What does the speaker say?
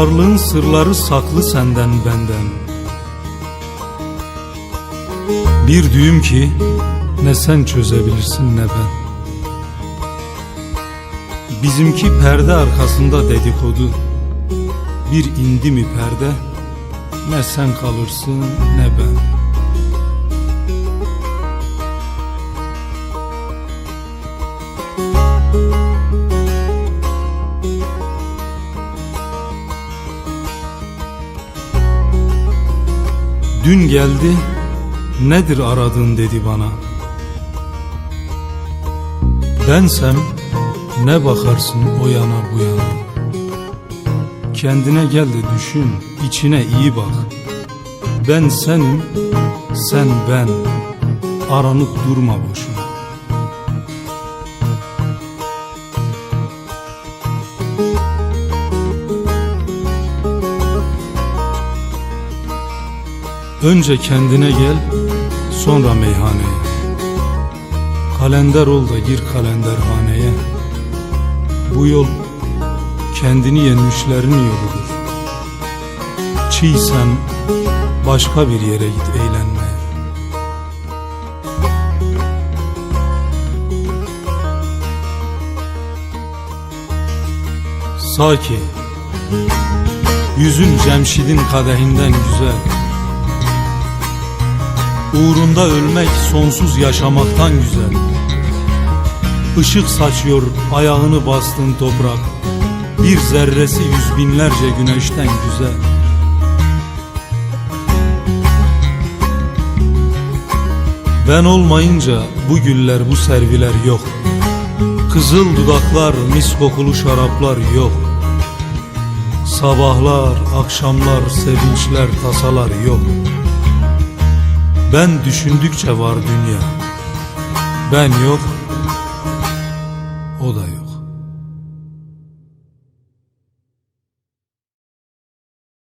Varlığın sırları saklı senden benden. Bir düğüm ki ne sen çözebilirsin ne ben. Bizimki perde arkasında dedikodu. Bir indi mi perde Ne sen kalırsın ne ben Dün geldi nedir aradın dedi bana. Bensem ne bakarsın o yana bu yana. Kendine gel de düşün içine iyi bak. Ben senim sen ben. Aranıp durma boşuna Önce kendine gel, sonra meyhaneye. Kalender ol da gir kalenderhaneye. Bu yol kendini yenmişlerin yoludur. Çiğsen başka bir yere git eğlenmeye. Saki, yüzün Cemşid'in kadehinden güzel. Uğrunda ölmek sonsuz yaşamaktan güzel. Işık saçıyor ayağını bastın toprak. Bir zerresi yüz binlerce güneşten güzel. Ben olmayınca bu güller bu serviler yok. Kızıl dudaklar mis kokulu şaraplar yok. Sabahlar, akşamlar, sevinçler, tasalar yok ben düşündükçe var dünya. Ben yok O da yok